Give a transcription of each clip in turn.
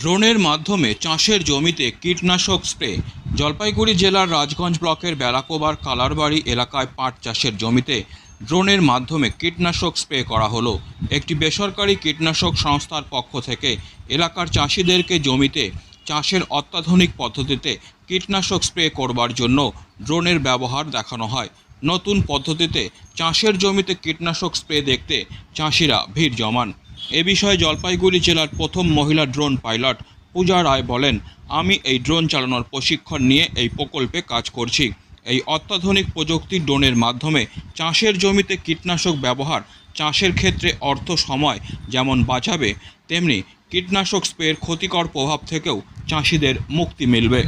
ড্রোনের মাধ্যমে চাষের জমিতে কীটনাশক স্প্রে। জলপাইগুড়ি জেলার রাজগঞ্জ ব্লকের বেলাকোবার কালারবাড়ি এলাকায় পাট চাষের জমিতে ড্রোনের মাধ্যমে কীটনাশক স্প্রে করা হলো। একটি বেসরকারি কীটনাশক সংস্থার পক্ষ থেকে এলাকার চাষিদেরকে জমিতে চাষের অত্যাধুনিক পদ্ধতিতে কীটনাশক স্প্রে করবার জন্য ড্রোনের ব্যবহার দেখানো হয়। নতুন পদ্ধতিতে চাষের জমিতে কীটনাশক স্প্রে দেখতে চাষিরা ভিড় জমান। এ বিষয়ে জলপাইগুড়ি জেলার প্রথম মহিলা ড্রোন পাইলট পূজা রায় বলেন, আমি এই ড্রোন চালানোর প্রশিক্ষণ নিয়ে এই প্রকল্পে কাজ করছি। এই অত্যাধুনিক প্রযুক্তি ড্রোনের মাধ্যমে চাষের জমিতে কীটনাশক ব্যবহার, চাষের ক্ষেত্রে অর্থ সময় যেমন বাঁচাবে, তেমনি কীটনাশক স্প্রের ক্ষতিকর প্রভাব থেকেও চাষিদের মুক্তি মিলবে।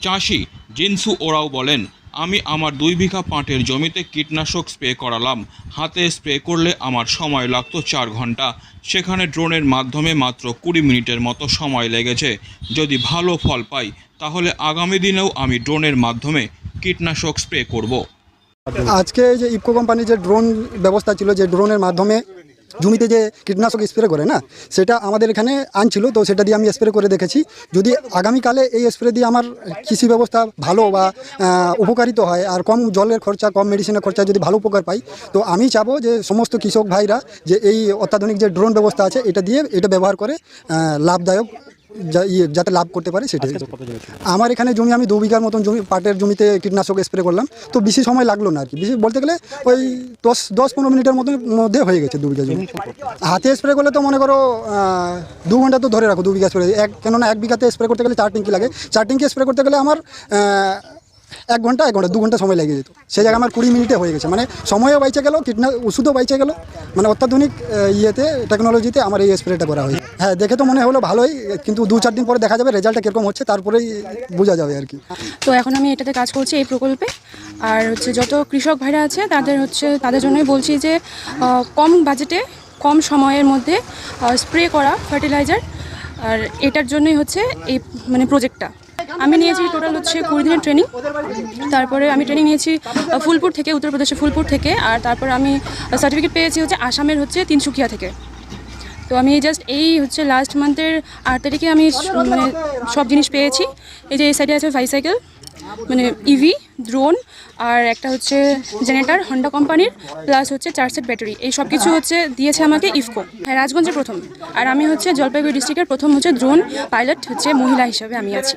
চাষি জিনসু ওরাও বলেন আমি আমার দুই বিঘা পাটের জমিতে কীটনাশক স্প্রে করালাম। হাতে স্প্রে করলে আমার সময় লাগতো চার ঘণ্টা। সেখানে ড্রোনের মাধ্যমে মাত্র কুড়ি মিনিটের মতো সময় লেগেছে। যদি ভালো ফল পাই, তাহলে আগামী দিনেও আমি ড্রোনের মাধ্যমে কীটনাশক স্প্রে করব। আজকে যে ইফকো কোম্পানির যে ড্রোন ব্যবস্থা ছিল, যে ড্রোনের মাধ্যমে জমিতে যে কীটনাশক স্প্রে করে, না, সেটা আমাদের এখানে আনছিল, তো সেটা দিয়ে আমি স্প্রে করে দেখেছি। যদি আগামীকালে এই স্প্রে দিয়ে আমার কৃষি ব্যবস্থা ভালো বা উপকারিত হয়, আর কম জলের খরচা, কম মেডিসিনের খরচা যদি ভালো উপকার পাই, তো আমি চাবো যে সমস্ত কৃষক ভাইরা যে এই অত্যাধুনিক যে ড্রোন ব্যবস্থা আছে, এটা দিয়ে এটা ব্যবহার করে লাভদায়ক যাতে লাভ করতে পারে সেটাই। আমার এখানে জমি আমি দু বিঘার মতন জমি পাটের জমিতে কীটনাশক স্প্রে করলাম। তো বেশি সময় লাগল না আর কি। বেশি বলতে গেলে ওই দশ দশ পনেরো মিনিটের মতন মধ্যে হয়ে গেছে দু বিঘা জমি। হাতে স্প্রে করলে তো মনে করো দু ঘণ্টা তো ধরে রাখো দু বিঘা স্প্রে এক কেননা এক বিঘাতে স্প্রে করতে গেলে চার টিঙ্কি লাগে। চার টিঙ্কি স্প্রে করতে গেলে আমার এক ঘণ্টা এক ঘণ্টা, দু ঘণ্টা সময় লেগে যেত। সেই জায়গায় আমার কুড়ি মিনিটে হয়ে গেছে। মানে সময়ও বাইচে গেল, কীটনা, ওষুধও বাইচে গেল। মানে অত্যাধুনিক ইয়েতে টেকনোলজিতে আমার এই স্প্রেটা করা হয় হ্যাঁ দেখে তো মনে হলো ভালোই, কিন্তু দু চার দিন পরে দেখা যাবে রেজাল্টটা কীরকম হচ্ছে, তারপরেই বোঝা যাবে আর কি। তো এখন আমি এটাতে কাজ করছি এই প্রকল্পে। আর হচ্ছে যত কৃষক ভাইরা আছে, তাদের হচ্ছে, তাদের জন্যই বলছি যে কম বাজেটে, কম সময়ের মধ্যে স্প্রে করা ফার্টিলাইজার আর এটার জন্যই হচ্ছে এই মানে প্রজেক্টটা আমি নিয়েছি টোটাল হচ্ছে কুড়ি দিনের ট্রেনিং তারপরে আমি ট্রেনিং নিয়েছি ফুলপুর থেকে, উত্তরপ্রদেশের ফুলপুর থেকে। আর তারপরে আমি সার্টিফিকেট পেয়েছি হচ্ছে আসামের হচ্ছে তিনসুকিয়া থেকে। তো আমি জাস্ট এই হচ্ছে লাস্ট মান্থের আট তারিখে আমি মানে সব জিনিস পেয়েছি। এই যে এই সাইডে আছে বাইসাইকেল মানে ইভি ড্রোন আর একটা হচ্ছে জেনারেটার হন্ডা কোম্পানির প্লাস হচ্ছে চার সেট ব্যাটারি এই সব কিছু হচ্ছে দিয়েছে আমাকে ইফকো হ্যাঁ রাজগঞ্জের প্রথম। আর আমি হচ্ছে জলপাইগুড়ি ডিস্ট্রিক্টের প্রথম হচ্ছে ড্রোন পাইলট হচ্ছে মহিলা হিসাবে আমি আছি।